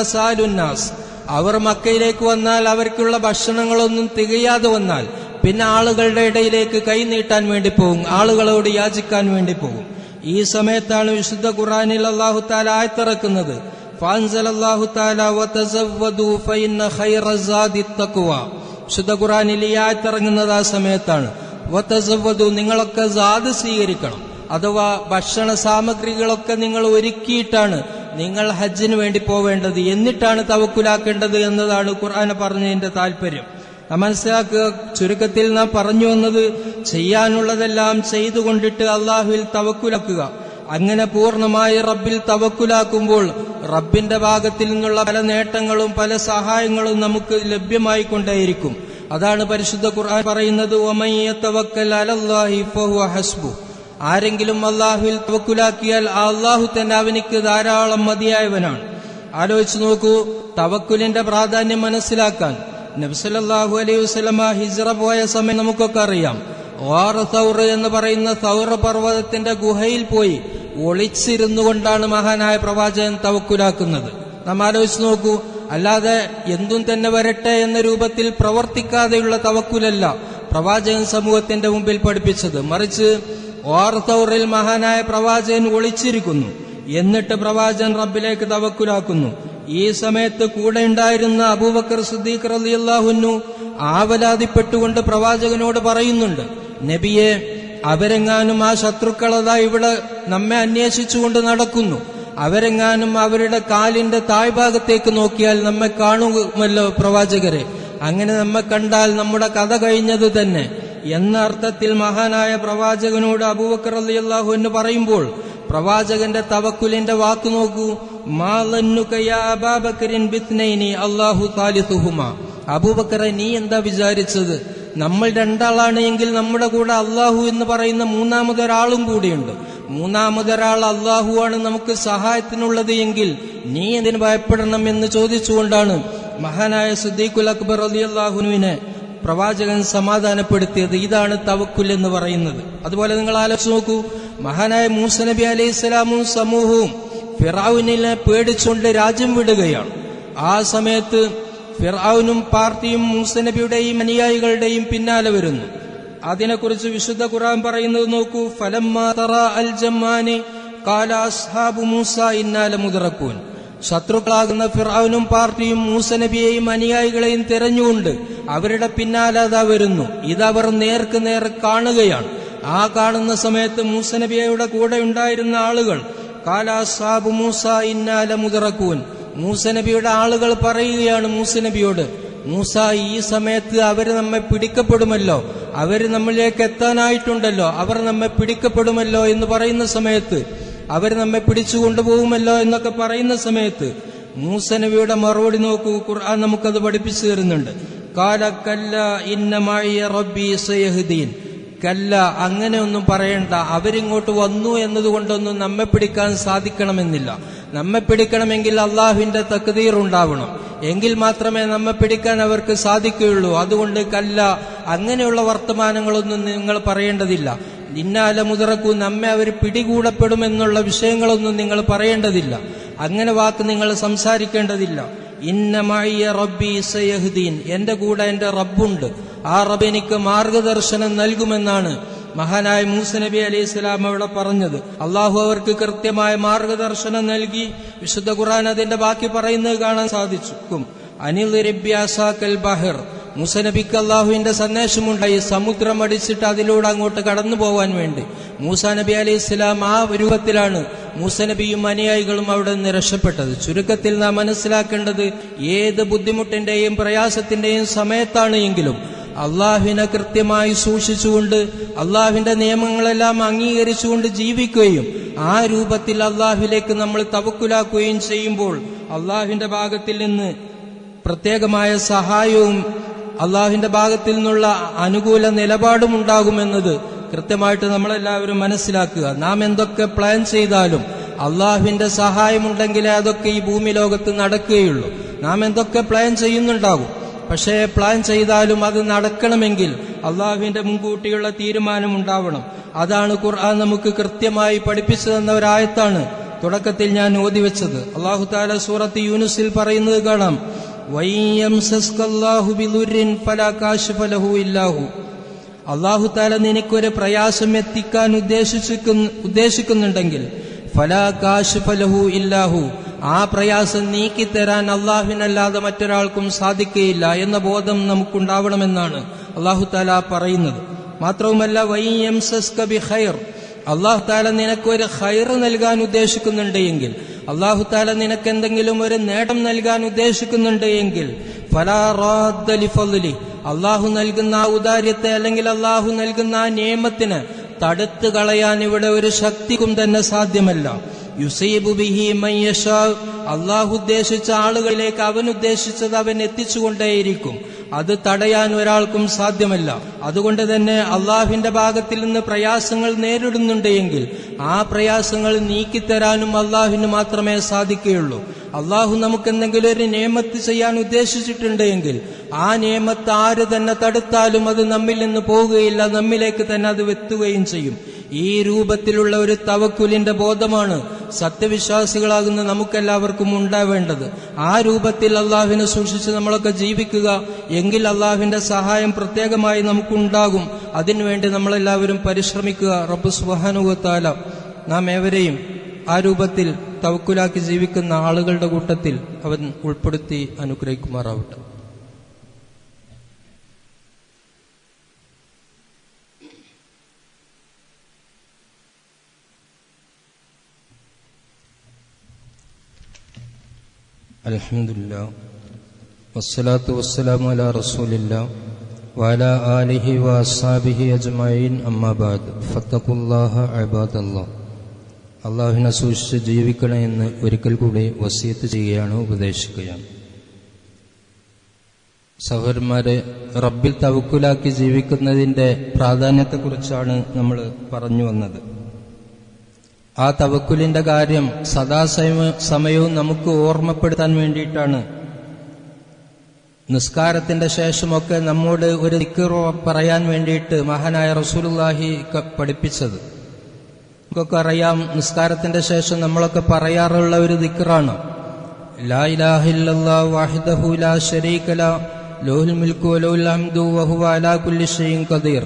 സാലുന്നാസ് അവർ മക്കയിലേക്ക് വന്നാൽ അവർക്കുള്ള ഭക്ഷണങ്ങളൊന്നും തികയാതെ വന്നാൽ പിന്നെ ആളുകളുടെ ഇടയിലേക്ക് കൈനീട്ടാൻ വേണ്ടി പോകും ആളുകളോട് യാചിക്കാൻ വേണ്ടി പോകും ഈ സമയത്താണ് വിശുദ്ധ ഖുറാനിൽ അള്ളാഹു താല ആയത്തിറക്കുന്നത്. വിശുദ്ധ ഖുറാനിൽ ഈ ആയത്തിറങ്ങുന്നത് ആ സമയത്താണ്. നിങ്ങളൊക്കെ സാദ് സ്വീകരിക്കണം. അഥവാ ഭക്ഷണ സാമഗ്രികളൊക്കെ നിങ്ങൾ ഒരുക്കിയിട്ടാണ് നിങ്ങൾ ഹജ്ജിന് വേണ്ടി പോവേണ്ടത്. എന്നിട്ടാണ് തവക്കുലാക്കേണ്ടത് എന്നതാണ് ഖുർആൻ പറഞ്ഞതിന്റെ താല്പര്യം മനസ്സിലാക്കുക ചുരുക്കത്തിൽ നാം പറഞ്ഞു വന്നത് ചെയ്യാനുള്ളതെല്ലാം ചെയ്തുകൊണ്ടിട്ട് അള്ളാഹുവിൽ തവക്കുലാക്കുക. അങ്ങനെ പൂർണമായി റബ്ബിൽ തവക്കുലാക്കുമ്പോൾ റബ്ബിന്റെ ഭാഗത്തിൽ നിന്നുള്ള പല നേട്ടങ്ങളും പല സഹായങ്ങളും നമുക്ക് ലഭ്യമായി കൊണ്ടേയിരിക്കും. അതാണ് പരിശുദ്ധ ഖുർആൻ പറയുന്നത് "വമൻ അലല്ലാഹി ഫഹുവ ഹസ്ബു. ആരെങ്കിലും അള്ളാഹുവിൽ തവക്കുലാക്കിയാൽ അള്ളാഹു തന്നെ അവനിക്ക് ധാരാളം മതിയായവനാണ്. ആലോചിച്ചു നോക്കൂ തവക്കുലിന്റെ പ്രാധാന്യം മനസ്സിലാക്കാൻ നബ്സലല്ലാഹു അലൈഹി വസ്ലമ ഹിജ്റ പോയ സമയം നമുക്കൊക്കെ അറിയാം. ഓർ സൗർ എന്ന് പറയുന്ന സൗർ പർവതത്തിന്റെ ഗുഹയിൽ പോയി ഒളിച്ചിരുന്നു കൊണ്ടാണ് മഹാനായ പ്രവാചകൻ തവക്കുലാക്കുന്നത്. നാം ആലോചിച്ച് നോക്കൂ അല്ലാതെ എന്തും തന്നെ വരട്ടെ എന്ന രൂപത്തിൽ പ്രവർത്തിക്കാതെയുള്ള തവക്കുലല്ല പ്രവാചകൻ സമൂഹത്തിന്റെ മുമ്പിൽ പഠിപ്പിച്ചത്. മറിച്ച് ഓർത്തൗറിൽ മഹാനായ പ്രവാചകൻ ഒളിച്ചിരിക്കുന്നു. എന്നിട്ട് പ്രവാചകൻ റബ്ബിലേക്ക് തവക്കുലാക്കുന്നു. ഈ സമയത്ത് കൂടെ ഉണ്ടായിരുന്ന അബൂബക്കർ സുദ്ദീഖ് റളിയല്ലാഹുന്നു ആവലാതിപ്പെട്ടുകൊണ്ട് പ്രവാചകനോട് പറയുന്നുണ്ട് നബിയെ അവരെങ്ങാനും ആ ശത്രുക്കളതാ ഇവിടെ നമ്മെ അന്വേഷിച്ചുകൊണ്ട് നടക്കുന്നു. അവരെങ്ങാനും അവരുടെ കാലിന്റെ താഴ്ഭാഗത്തേക്ക് നോക്കിയാൽ നമ്മെ കാണുമല്ലോ പ്രവാചകരെ. അങ്ങനെ നമ്മെ കണ്ടാൽ നമ്മുടെ കഥ കഴിഞ്ഞത് തന്നെ. എന്ന അർത്ഥത്തിൽ മഹാനായ പ്രവാചകനോട് അബൂബക്കർ അള്ളാഹു എന്ന് പറയുമ്പോൾ പ്രവാചകന്റെ തവക്കുലിന്റെ വാക്ക് നോക്കൂ. അള്ളാഹു താലിസുഹുമ അബൂബക്കറ നീ എന്താ വിചാരിച്ചത്? നമ്മൾ രണ്ടാളാണ് എങ്കിൽ നമ്മുടെ കൂടെ അള്ളാഹു എന്ന് പറയുന്ന മൂന്നാമതൊരാളും കൂടിയുണ്ട്. മൂന്നാമതൊരാൾ അള്ളാഹു ആണ് നമുക്ക് സഹായത്തിനുള്ളത് എങ്കിൽ നീ എന്തിന് ഭയപ്പെടണം എന്ന് ചോദിച്ചുകൊണ്ടാണ് മഹാനായ സുദ്ദീഖുൽ അക്ബർ അലി അള്ളാഹുനുവിനെ പ്രവാചകൻ സമാധാനപ്പെടുത്തിയത്. ഇതാണ് തവക്കുൽ എന്ന് പറയുന്നത്. അതുപോലെ നിങ്ങൾ ആലോചിച്ച് നോക്കൂ. മഹാനായ മൂസ നബി അലൈഹി സ്വലാമും സമൂഹവും ഫിറാവുനിനെ പേടിച്ചുകൊണ്ട് രാജ്യം വിടുകയാണ്. ആ സമയത്ത് ഫിറാവുനും പാർട്ടിയും മൂസനബിയുടെയും അനുയായികളുടെയും പിന്നാലെ വരുന്നു. അതിനെക്കുറിച്ച് വിശുദ്ധ ഖുറാൻ പറയുന്നത് നോക്കൂ ഫലം മുതറക്കൂൻ. ശത്രുക്കളാകുന്ന ഫിറാവിനും പാർട്ടിയും മൂസനബിയെയും അനുയായികളെയും തിരഞ്ഞുകൊണ്ട് അവരുടെ പിന്നാലെ അതാ വരുന്നു. ഇതവർ നേർക്ക് നേർ കാണുകയാണ്. ആ കാണുന്ന സമയത്ത് മൂസ നബിയയുടെ കൂടെ ഉണ്ടായിരുന്ന ആളുകൾ കാലാസാബു മൂസ മൂസ നബിയുടെ ആളുകൾ പറയുകയാണ് മൂസ നബിയോട് മൂസ ഈ സമയത്ത് അവർ നമ്മെ പിടിക്കപ്പെടുമല്ലോ. അവർ നമ്മളിലേക്ക് എത്താനായിട്ടുണ്ടല്ലോ. അവർ നമ്മെ പിടിക്കപ്പെടുമല്ലോ എന്ന് പറയുന്ന സമയത്ത് അവർ നമ്മെ പിടിച്ചു കൊണ്ടുപോകുമല്ലോ എന്നൊക്കെ പറയുന്ന സമയത്ത് മൂസ നബിയുടെ മറുപടി നോക്കൂ. ഖുർആൻ നമുക്കത് പഠിപ്പിച്ചു തരുന്നുണ്ട്. കാലക്കല്ല കല്ല ഇന്നമായ റബ്ബി സയഹുദ്ദീൻ കല്ല അങ്ങനെ ഒന്നും പറയണ്ട. അവരിങ്ങോട്ട് വന്നു എന്നതുകൊണ്ടൊന്നും നമ്മെ പിടിക്കാൻ സാധിക്കണമെന്നില്ല. നമ്മെ പിടിക്കണമെങ്കിൽ അള്ളാഹുവിന്റെ തക്തീർ ഉണ്ടാവണം. എങ്കിൽ മാത്രമേ നമ്മെ പിടിക്കാൻ അവർക്ക് സാധിക്കുകയുള്ളൂ. അതുകൊണ്ട് കല്ല അങ്ങനെയുള്ള വർത്തമാനങ്ങളൊന്നും നിങ്ങൾ പറയേണ്ടതില്ല. ഇന്നാല മുതറക്കു നമ്മെ അവർ പിടികൂടപ്പെടുമെന്നുള്ള വിഷയങ്ങളൊന്നും നിങ്ങൾ പറയേണ്ടതില്ല. അങ്ങനെ വാക്ക് നിങ്ങൾ സംസാരിക്കേണ്ടതില്ല. ഇന്നമായി റബ്ബി സയഹുദ്ദീൻ എന്റെ കൂടെ എന്റെ റബ്ബുണ്ട്. ആ റബ്ബ് എനിക്ക് മാർഗദർശനം നൽകുമെന്നാണ് മഹാനായ മൂസ നബി അലൈഹി സ്വലാം അവിടെ പറഞ്ഞത്. അള്ളാഹു അവർക്ക് കൃത്യമായ മാർഗദർശനം നൽകി വിശുദ്ധ ഖുർആൻ അതിന്റെ ബാക്കി പറയുന്നത് കാണാൻ സാധിച്ചു അനിൽ രബ്യാസാക്കൽ ബഹർ. മൂസ അള്ളാഹുവിന്റെ സന്ദേശമുണ്ടായി സമുദ്രം അടിച്ചിട്ട് അതിലൂടെ അങ്ങോട്ട് കടന്നു പോകാൻ വേണ്ടി. മൂസ നബി അലൈഹി ഇസ്ലാം ആ രൂപത്തിലാണ് മൂസ നബിയും അനുയായികളും അവിടെ നിന്ന് രക്ഷപ്പെട്ടത്. ചുരുക്കത്തിൽ നാം മനസ്സിലാക്കേണ്ടത് ഏത് ബുദ്ധിമുട്ടിന്റെയും പ്രയാസത്തിന്റെയും സമയത്താണ് എങ്കിലും അള്ളാഹുവിനെ കൃത്യമായി സൂക്ഷിച്ചുകൊണ്ട് അള്ളാഹുവിന്റെ നിയമങ്ങളെല്ലാം അംഗീകരിച്ചുകൊണ്ട് ജീവിക്കുകയും ആ രൂപത്തിൽ അള്ളാഹുവിലേക്ക് നമ്മൾ തവക്കുലാക്കുകയും ചെയ്യുമ്പോൾ അള്ളാഹുവിന്റെ ഭാഗത്തിൽ നിന്ന് പ്രത്യേകമായ സഹായവും അള്ളാഹുവിന്റെ ഭാഗത്തിൽ നിന്നുള്ള അനുകൂല നിലപാടും ഉണ്ടാകുമെന്നത് കൃത്യമായിട്ട് നമ്മളെല്ലാവരും മനസ്സിലാക്കുക. നാം എന്തൊക്കെ പ്ലാൻ ചെയ്താലും അള്ളാഹുവിന്റെ സഹായമുണ്ടെങ്കിലേ അതൊക്കെ ഈ ഭൂമി ലോകത്ത് നടക്കുകയുള്ളൂ. നാം എന്തൊക്കെ പ്ലാൻ ചെയ്യുന്നുണ്ടാകും? പക്ഷേ പ്ലാൻ ചെയ്താലും അത് നടക്കണമെങ്കിൽ അള്ളാഹുവിന്റെ മുൻകൂട്ടിയുള്ള തീരുമാനം ഉണ്ടാവണം. അതാണ് ഖുർആൻ നമുക്ക് കൃത്യമായി പഠിപ്പിച്ചു തന്ന ഒരായത്താണ് തുടക്കത്തിൽ ഞാൻ ഓതി വെച്ചത്. അള്ളാഹു താല സൂറത്ത് യൂനുസിൽ പറയുന്നത് കാണാം. അള്ളാഹു താല നിനക്കൊരു പ്രയാസം എത്തിക്കാൻ ഉദ്ദേശിക്കുന്ന ഉദ്ദേശിക്കുന്നുണ്ടെങ്കിൽ ഫലാ ഫലഹു ലഹു ഇല്ലാഹു. ആ പ്രയാസം നീക്കിത്തരാൻ അള്ളാഹുവിനല്ലാതെ മറ്റൊരാൾക്കും സാധിക്കുകയില്ല എന്ന ബോധം നമുക്കുണ്ടാവണമെന്നാണ് അള്ളാഹു താല പറയുന്നത്. മാത്രവുമല്ല ബി ഖൈർ. അള്ളാഹു താല നിനക്കൊരു ഖൈർ നൽകാൻ ഉദ്ദേശിക്കുന്നുണ്ട് എങ്കിൽ അള്ളാഹു താല നിനക്ക് എന്തെങ്കിലും ഒരു നേട്ടം നൽകാൻ ഉദ്ദേശിക്കുന്നുണ്ട് എങ്കിൽ അള്ളാഹു നൽകുന്ന ആ ഉദാര്യത്തെ അല്ലെങ്കിൽ അള്ളാഹു നൽകുന്ന ആ നിയമത്തിന് തടുത്തു കളയാൻ ഇവിടെ ഒരു ശക്തിക്കും തന്നെ സാധ്യമല്ല. അള്ളാഹു ഉദ്ദേശിച്ച ആളുകളിലേക്ക് അവൻ ഉദ്ദേശിച്ചത് അവൻ എത്തിച്ചുകൊണ്ടേയിരിക്കും. അത് തടയാൻ ഒരാൾക്കും സാധ്യമല്ല. അതുകൊണ്ട് തന്നെ അള്ളാഹുവിന്റെ ഭാഗത്തിൽ നിന്ന് പ്രയാസങ്ങൾ നേരിടുന്നുണ്ട് എങ്കിൽ ആ പ്രയാസങ്ങൾ നീക്കിത്തരാനും അള്ളാഹുവിന് മാത്രമേ സാധിക്കുകയുള്ളൂ. അള്ളാഹു നമുക്ക് എന്തെങ്കിലും ഒരു നിയമത്ത് ചെയ്യാൻ ഉദ്ദേശിച്ചിട്ടുണ്ട് എങ്കിൽ ആ നിയമത്ത് ആര് തന്നെ തടുത്താലും അത് നമ്മിൽ നിന്ന് പോവുകയില്ല. നമ്മിലേക്ക് തന്നെ അത് എത്തുകയും ചെയ്യും. ഈ രൂപത്തിലുള്ള ഒരു തവക്കുലിന്റെ ബോധമാണ് സത്യവിശ്വാസികളാകുന്ന നമുക്കെല്ലാവർക്കും ഉണ്ടാവേണ്ടത്. ആ രൂപത്തിൽ അള്ളാഹുവിനെ സൂക്ഷിച്ച് നമ്മളൊക്കെ ജീവിക്കുക. എങ്കിൽ അള്ളാഹുവിന്റെ സഹായം പ്രത്യേകമായി നമുക്കുണ്ടാകും. അതിനുവേണ്ടി നമ്മളെല്ലാവരും പരിശ്രമിക്കുക. റബ്ബ് സുബാനുവത്താല നാം ഏവരെയും ആ രൂപത്തിൽ തവക്കുലാക്കി ജീവിക്കുന്ന ആളുകളുടെ കൂട്ടത്തിൽ അവൻ ഉൾപ്പെടുത്തി അനുഗ്രഹിക്കുമാറാവട്ടെ. വസ്സലാത്തു ആലിഹി അമ്മാബാദ് അള്ളാഹുവിനെ സൂക്ഷിച്ച് ജീവിക്കണേ എന്ന് ഒരിക്കൽ കൂടി വസീത്ത് ചെയ്യുകയാണ് ഉപദേശിക്കുകയാണ്. സഹോദരന്മാരെ റബ്ബിൽ തവക്കുലാക്കി ജീവിക്കുന്നതിന്റെ പ്രാധാന്യത്തെക്കുറിച്ചാണ് നമ്മൾ പറഞ്ഞു വന്നത്. ആ തവക്കുലിന്റെ കാര്യം സദാസമയ സമയവും നമുക്ക് ഓർമ്മപ്പെടുത്താൻ വേണ്ടിയിട്ടാണ്. നിസ്കാരത്തിന്റെ ശേഷമൊക്കെ നമ്മോട് ഒരു ദിക്കറോ പറയാൻ വേണ്ടിയിട്ട് മഹാനായ റസൂലുല്ലാഹി പഠിപ്പിച്ചത്. നമുക്കൊക്കെ അറിയാം നിസ്കാരത്തിന്റെ ശേഷം നമ്മളൊക്കെ പറയാറുള്ള ഒരു ദിക്കറാണ് ലാ ലാ ശരീക ല ലഹുൽ മുൽക്കു വലഹുൽ ഹംദു വഹുവ അലാ കുല്ലി ഷൈഇൻ ഖദീർ.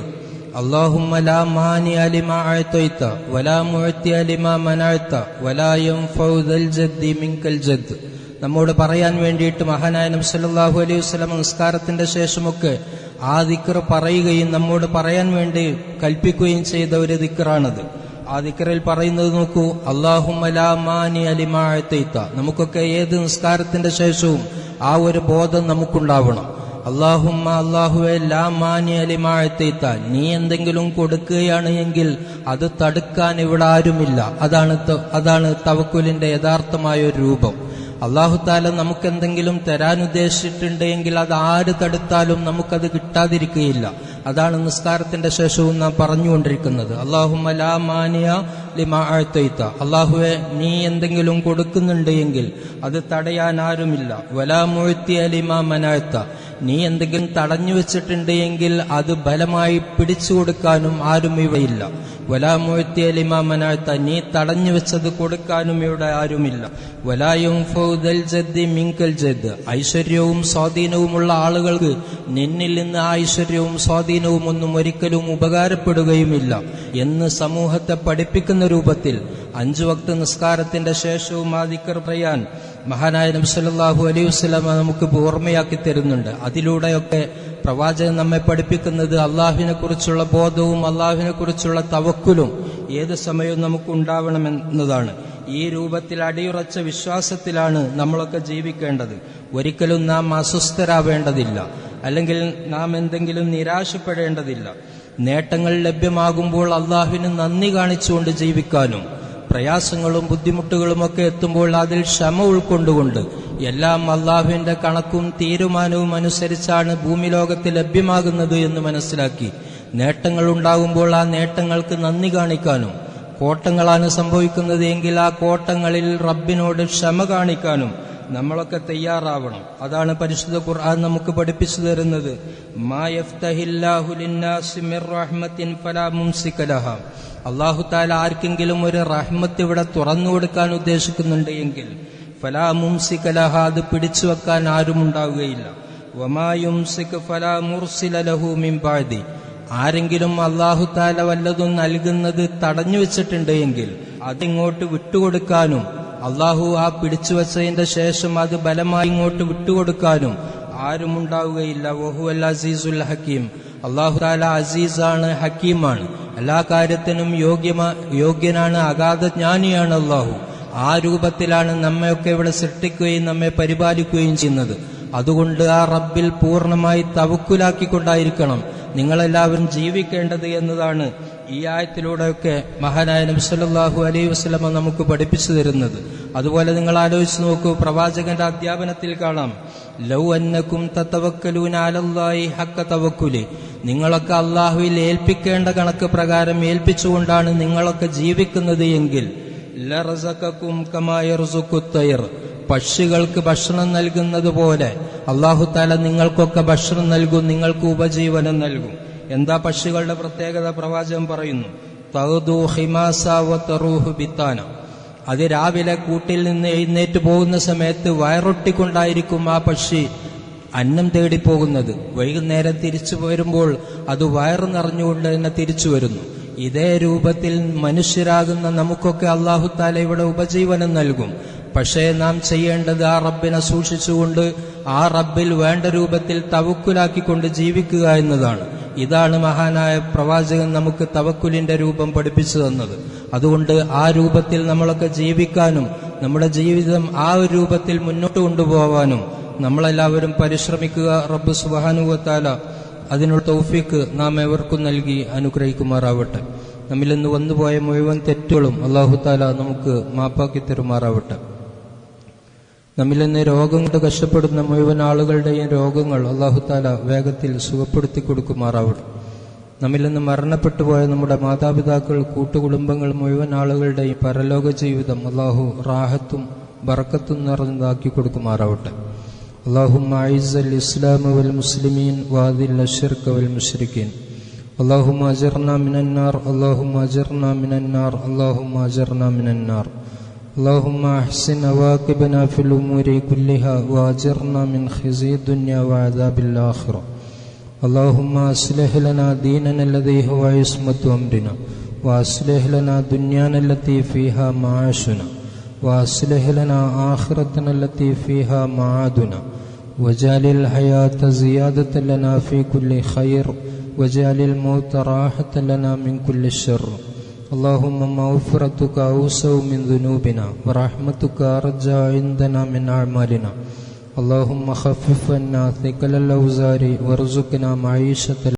اللهم لا مانع لما أعطيت ولا معطي لما منعت ولا ينفع ذا الجد منك الجد നമ്മോട് പറയാൻ വേണ്ടിയിട്ട് മഹാനായ നബി സല്ലല്ലാഹു അലൈഹി വസല്ലം നിസ്കാരത്തിന്റെ ശേഷമൊക്കെ ആ ദിക്ർ പറയുകയും നമ്മോട് പറയാൻ വേണ്ടി കൽപ്പിക്കുകയും ചെയ്ത ഒരു ദിക്റാണത് ആ ദിക്റിൽ പറയുന്നത് നോക്കൂ അള്ളാഹുമലാമാനി അലിമാഴത്തൈത്ത നമുക്കൊക്കെ ഏത് നിസ്കാരത്തിന്റെ ശേഷവും ആ ഒരു ബോധം നമുക്കുണ്ടാവണം അള്ളാഹുമ്മ അള്ളാഹുവെ ലാ മാനി അലിമാഴത്തൈത്ത നീ എന്തെങ്കിലും കൊടുക്കുകയാണ് എങ്കിൽ അത് തടുക്കാൻ ഇവിടെ ആരുമില്ല. അതാണ് അതാണ് തവക്കുലിന്റെ യഥാർത്ഥമായ ഒരു രൂപം. അള്ളാഹു താല നമുക്ക് എന്തെങ്കിലും തരാൻ ഉദ്ദേശിച്ചിട്ടുണ്ട് എങ്കിൽ അത് ആര് തടുത്താലും നമുക്കത് കിട്ടാതിരിക്കുകയില്ല. അതാണ് നിസ്കാരത്തിന്റെ ശേഷവും നാം പറഞ്ഞുകൊണ്ടിരിക്കുന്നത്. അള്ളാഹുമ്മ ലാ മാനിയ ലിമാ ആഴ്ത്തൈത്ത അള്ളാഹുവെ നീ എന്തെങ്കിലും കൊടുക്കുന്നുണ്ട് എങ്കിൽ അത് തടയാൻ ആരുമില്ല. വലാ മുഴുത്തിയ ലിമാ മനാഴ്ത്ത നീ എന്തെങ്കിലും തടഞ്ഞു വെച്ചിട്ടുണ്ട് എങ്കിൽ അത് ബലമായി പിടിച്ചു കൊടുക്കാനും ആരും ഇവയില്ല. വലാമൊഴത്തിയലിമാമനാഴ്ത്ത നീ തടഞ്ഞു വെച്ചത് കൊടുക്കാനും ഇവിടെ ആരുമില്ല. വലായും ജദ്ദി മിങ്കൽ ജദ് ഐശ്വര്യവും സ്വാധീനവുമുള്ള ആളുകൾക്ക് നിന്നിൽ നിന്ന് ഐശ്വര്യവും സ്വാധീനവും ഒന്നും ഒരിക്കലും ഉപകാരപ്പെടുകയുമില്ല. എന്ന് സമൂഹത്തെ പഠിപ്പിക്കുന്ന രൂപത്തിൽ അഞ്ചു വക്ത നിസ്കാരത്തിന്റെ ശേഷവും ആദിക്കർ പറയാൻ മഹാനായ നബ്സല്ലാഹു അലൈഹി വസ്ലാമ നമുക്ക് ഓർമ്മയാക്കി തരുന്നുണ്ട്. അതിലൂടെയൊക്കെ പ്രവാചകൻ നമ്മെ പഠിപ്പിക്കുന്നത് അള്ളാഹുവിനെ കുറിച്ചുള്ള ബോധവും അള്ളാഹുവിനെ കുറിച്ചുള്ള തവക്കുലും ഏത് സമയവും നമുക്ക് ഉണ്ടാവണമെന്നതാണ് ഈ രൂപത്തിൽ അടിയുറച്ച വിശ്വാസത്തിലാണ് നമ്മളൊക്കെ ജീവിക്കേണ്ടത്. ഒരിക്കലും നാം അസ്വസ്ഥരാവേണ്ടതില്ല. അല്ലെങ്കിൽ നാം എന്തെങ്കിലും നിരാശപ്പെടേണ്ടതില്ല. നേട്ടങ്ങൾ ലഭ്യമാകുമ്പോൾ അള്ളാഹുവിന് നന്ദി കാണിച്ചുകൊണ്ട് ജീവിക്കാനും പ്രയാസങ്ങളും ബുദ്ധിമുട്ടുകളുമൊക്കെ എത്തുമ്പോൾ അതിൽ ക്ഷമ ഉൾക്കൊണ്ടുകൊണ്ട് എല്ലാം അള്ളാഹുവിന്റെ കണക്കും തീരുമാനവും അനുസരിച്ചാണ് ഭൂമി ലോകത്ത് ലഭ്യമാകുന്നത് എന്ന് മനസ്സിലാക്കി നേട്ടങ്ങൾ ഉണ്ടാകുമ്പോൾ ആ നേട്ടങ്ങൾക്ക് നന്ദി കാണിക്കാനും കോട്ടങ്ങളാണ് സംഭവിക്കുന്നത് എങ്കിൽ ആ കോട്ടങ്ങളിൽ റബ്ബിനോട് ക്ഷമ കാണിക്കാനും നമ്മളൊക്കെ തയ്യാറാവണം. അതാണ് പരിശുദ്ധ ഖുർആൻ നമുക്ക് പഠിപ്പിച്ചു തരുന്നത്. മാ ഫലാ മുംസിക ലഹാ അള്ളാഹു താല ആർക്കെങ്കിലും ഒരു റഹ്മത്ത് ഇവിടെ തുറന്നു കൊടുക്കാൻ ഉദ്ദേശിക്കുന്നുണ്ട് എങ്കിൽ ഫലാ മുംസിക അത് പിടിച്ചു വെക്കാൻ ആരും ഉണ്ടാവുകയില്ല. വമായുംസിക് ഫലാ മുർസില ലഹു ആരെങ്കിലും അള്ളാഹു താല വല്ലതും നൽകുന്നത് തടഞ്ഞു വെച്ചിട്ടുണ്ട് എങ്കിൽ അതിങ്ങോട്ട് വിട്ടുകൊടുക്കാനും അള്ളാഹു ആ പിടിച്ചു വച്ചതിന്റെ ശേഷം അത് ബലമായി ഇങ്ങോട്ട് വിട്ടുകൊടുക്കാനും ആരും ഉണ്ടാവുകയില്ല വഹു അൽ അസീസുൽ ഹക്കീം. അള്ളാഹു താല അസീസാണ് ഹക്കീമാണ്. എല്ലാ കാര്യത്തിനും യോഗ്യമാ യോഗ്യനാണ് അഗാധ ജ്ഞാനിയാണ് അള്ളാഹു. ആ രൂപത്തിലാണ് നമ്മയൊക്കെ ഇവിടെ സൃഷ്ടിക്കുകയും നമ്മെ പരിപാലിക്കുകയും ചെയ്യുന്നത്. അതുകൊണ്ട് ആ റബ്ബിൽ പൂർണമായി തവക്കുലാക്കിക്കൊണ്ടായിരിക്കണം. നിങ്ങളെല്ലാവരും ജീവിക്കേണ്ടത് എന്നതാണ് ഈ ആയത്തിലൂടെയൊക്കെ മഹാനായ നബ്സല്ലാഹു അലൈഹി വസ്ലമ നമുക്ക് പഠിപ്പിച്ചു തരുന്നത്. അതുപോലെ നിങ്ങൾ ആലോചിച്ച് നോക്കൂ പ്രവാചകന്റെ അധ്യാപനത്തിൽ കാണാം. ലൗ അന്നക്കും തത്തവക്കലൂനാലല്ലായി ഹക്ക തവക്കുലി. നിങ്ങളൊക്കെ അള്ളാഹുവിൽ ഏൽപ്പിക്കേണ്ട കണക്ക് പ്രകാരം ഏൽപ്പിച്ചുകൊണ്ടാണ് നിങ്ങളൊക്കെ ജീവിക്കുന്നത് എങ്കിൽ ലറസക്കും കമായറുസുക്കുത്തയർ പക്ഷികൾക്ക് ഭക്ഷണം നൽകുന്നത് പോലെ അള്ളാഹു താല നിങ്ങൾക്കൊക്കെ ഭക്ഷണം നൽകും നിങ്ങൾക്ക് ഉപജീവനം നൽകും. എന്താ പക്ഷികളുടെ പ്രത്യേകത? പ്രവാചകം പറയുന്നു അത് രാവിലെ കൂട്ടിൽ നിന്ന് എഴുന്നേറ്റ് പോകുന്ന സമയത്ത് വയറൊട്ടിക്കൊണ്ടായിരിക്കും ആ പക്ഷി അന്നം തേടിപ്പോകുന്നത്. വൈകുന്നേരം തിരിച്ചു വരുമ്പോൾ അത് വയറു നിറഞ്ഞുകൊണ്ട് തന്നെ തിരിച്ചു വരുന്നു. ഇതേ രൂപത്തിൽ മനുഷ്യരാകുന്ന നമുക്കൊക്കെ അള്ളാഹു താല ഇവിടെ ഉപജീവനം നൽകും. പക്ഷേ നാം ചെയ്യേണ്ടത് ആ റബ്ബിനെ സൂക്ഷിച്ചുകൊണ്ട് ആ റബ്ബിൽ വേണ്ട രൂപത്തിൽ തവക്കുലാക്കിക്കൊണ്ട് ജീവിക്കുക എന്നതാണ്. ഇതാണ് മഹാനായ പ്രവാചകൻ നമുക്ക് തവക്കുലിന്റെ രൂപം പഠിപ്പിച്ചു തന്നത്. അതുകൊണ്ട് ആ രൂപത്തിൽ നമ്മളൊക്കെ ജീവിക്കാനും നമ്മുടെ ജീവിതം ആ ഒരു രൂപത്തിൽ മുന്നോട്ട് കൊണ്ടുപോകാനും നമ്മളെല്ലാവരും പരിശ്രമിക്കുക. റബ്ബ് സുബാനുവത്താല അതിനുള്ള തൗഫിക്ക് നാം എവർക്കും നൽകി അനുഗ്രഹിക്കുമാറാവട്ടെ. നമ്മിൽ നിന്ന് വന്നുപോയ മുഴുവൻ തെറ്റുകളും അള്ളാഹു താല നമുക്ക് മാപ്പാക്കി തരുമാറാവട്ടെ. നമ്മിൽ നിന്ന് രോഗം കൊണ്ട് കഷ്ടപ്പെടുന്ന മുഴുവൻ ആളുകളുടെയും രോഗങ്ങൾ അള്ളാഹു താല വേഗത്തിൽ സുഖപ്പെടുത്തി കൊടുക്കുമാറാവട്ടെ നമ്മിൽ നിന്ന് മരണപ്പെട്ടു പോയ നമ്മുടെ മാതാപിതാക്കൾ കൂട്ടുകുടുംബങ്ങൾ മുഴുവൻ ആളുകളുടെയും പരലോക ജീവിതം അള്ളാഹു റാഹത്തും ബറക്കത്തും നിറഞ്ഞതാക്കി കൊടുക്കുമാറാവട്ടെ اللهم أعز الإسلام والمسلمين وأذل الشرك والمشركين اللهم أجرنا من النار اللهم أجرنا من النار اللهم أجرنا من النار اللهم أحسن عواقبنا في الأمور كلها وأجرنا من خزي الدنيا وعذاب الآخرة. اللهم أصلح لنا ديننا الذي هو عصمة أمرنا وأصلح لنا دنيانا التي فيها معاشنا وأصلح لنا آخرتنا التي فيها معادنا. واجعل الحياة زيادة لنا في كل خير واجعل الموت راحة لنا من كل شر. اللهم مغفرتك أوسع من ذنوبنا ورحمتك أرجى عندنا من أعمالنا اللهم خفف عنا ثقل الأوزار وارزقنا معيشة